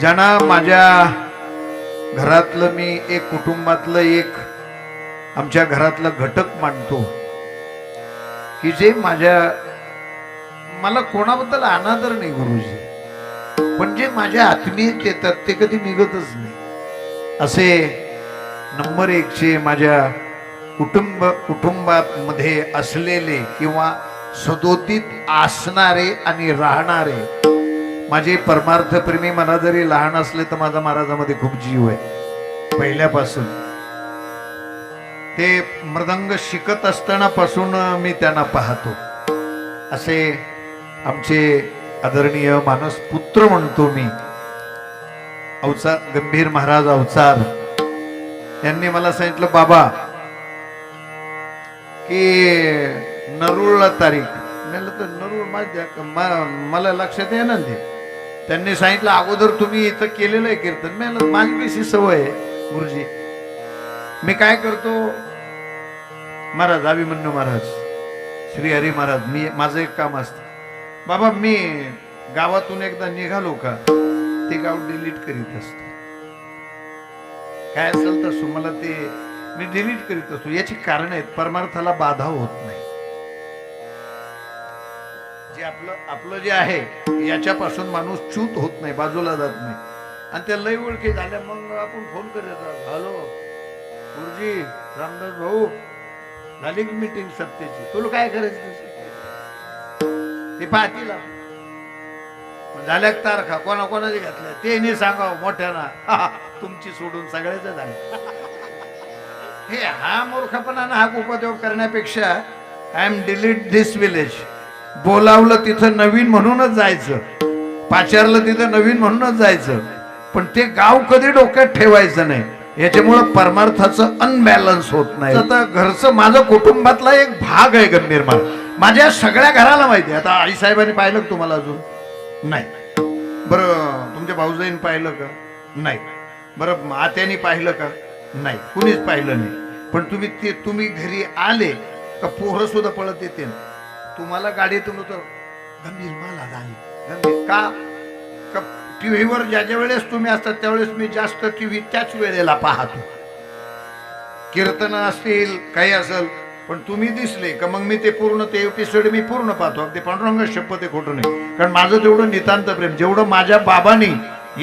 ज्यांना माझ्या घरातलं मी एक कुटुंबातलं एक आमच्या घरातलं घटक मानतो की जे माझ्या मला कोणाबद्दल अनादर नाही गुरुजी पण जे माझ्या आत्मीयत येतात ते कधी निघतच नाही. असे नंबर एकचे माझ्या कुटुंब कुटुंबामध्ये असलेले किंवा सदोतीत असणारे आणि राहणारे माझे परमार्थप्रेमी मला जरी लहान असले तर माझा महाराजामध्ये खूप जीव आहे. पहिल्यापासून. ते मृदंग शिकत असताना पासून मी त्यांना पाहतो. असे आमचे आदरणीय मानस पुत्र म्हणतो मी. अवचार गंभीर महाराज अवचार यांनी मला सांगितलं बाबा की नरुळला तारीख. म्हणलं तर नरुळ माझ्या मला लक्षात येणार ते. त्यांनी सांगितलं अगोदर तुम्ही इथं केलेलं आहे कीर्तन. मी माझी कशी सवय आहे गुरुजी? मी काय करतो? महाराज अभिमन्यू महाराज श्री हरी महाराज मी माझं एक काम असतं. बाबा मी गावातून एकदा निघालो का ते गाव डिलीट करीत असतो. काय असेल तर मला ते मी डिलीट करीत असतो. याची कारण आहेत परमार्थाला बाधा होत नाही. आपलं आपलं जे आहे याच्यापासून माणूस चूत होत नाही बाजूला जात नाही. आणि त्या लय ओळखी झाल्या मग आपण फोन करत हॅलो गुरुजी रामदास भाऊ झाली मीटिंग सत्तेची? तुला काय करायचं? ते पाहतील. झाल्या तारखा? कोणा कोणाची घातल्या? ते नाही सांगावं मोठ्याना. तुमची सोडून सगळ्याच झालं. हे हा मूर्खपणा हा उपद्योग करण्यापेक्षा I am delete this village बोलावलं तिथं नवीन म्हणूनच जायचं. पाचारलं तिथं नवीन म्हणूनच जायचं. पण ते गाव कधी डोक्यात ठेवायचं नाही. याच्यामुळं परमार्थाचं अनबॅलन्स होत नाही. आता घरचं माझं कुटुंबातला एक भाग आहे गंभीर माझ्या सगळ्या घराला माहिती आहे. आता आई साहेबांनी पाहिलं का तुम्हाला अजून? नाही. बरं तुमच्या भाऊजाईने पाहिलं का? नाही. बरं आत्याने पाहिलं का? नाही. कुणीच पाहिलं नाही. पण तुम्ही ते तुम्ही घरी आले का पोरं सुद्धा पळत येते तुम्हाला गाडीतून होतं गंभीर मला झाली गंभीर. का? का टीव्हीवर ज्या ज्या वेळेस तुम्ही असतात त्यावेळेस मी जास्त टीव्ही त्याच वेळेला पाहतो. कीर्तन असतील काही असेल पण तुम्ही दिसले का मग मी ते पूर्ण ते एपिसोड मी पूर्ण पाहतो. अगदी पांडुरंग शपथ आहे खोटं नाही. कारण माझं तेवढं नितांत प्रेम जेवढं माझ्या बाबांनी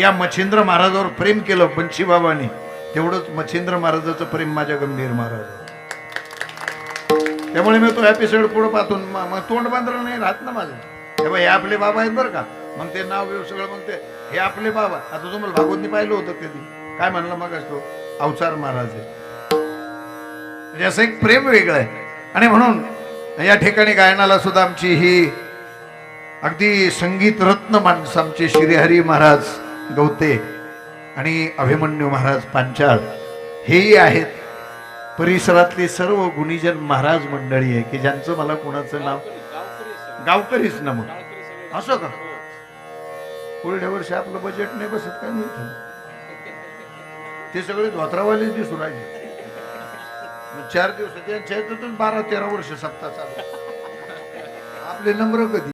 या मच्छिंद्र महाराजावर प्रेम केलं पंची बाबांनी तेवढंच मच्छिंद्र महाराजाचं प्रेम माझ्या गंभीर महाराजावर. त्यामुळे मी तो एपिसोड पुढे पाहतो मग तोंड बांधलं नाही राहत ना माझं. तेव्हा हे आपले बाबा आहेत बरं का. मग ते नाव घेऊ सगळं मग ते हे आपले बाबा. आता तुम्हाला भागवतनी पाहिलं होतं कधी? काय म्हणलं मग असतो अवचार महाराज म्हणजे असं एक प्रेम वेगळं आहे. आणि म्हणून या ठिकाणी गायनाला सुद्धा आमची ही अगदी संगीत रत्न माणसं आमचे श्रीहरी महाराज गवते आणि अभिमन्यू महाराज पांचाळ हेही आहेत. परिसरातले सर्व गुणीजन महाराज मंडळी आहे की ज्यांचं मला कोणाचं नाव गावकरीच ना मग असं का? पुढल्या वर्षी आपलं बजेट नाही बसत काय नाही ते सगळे धोत्रावाले दिसू राहिले. मग चार दिवस त्यांच्या बारा तेरा वर्ष सप्ताह चालू. आपले नम्र कधी?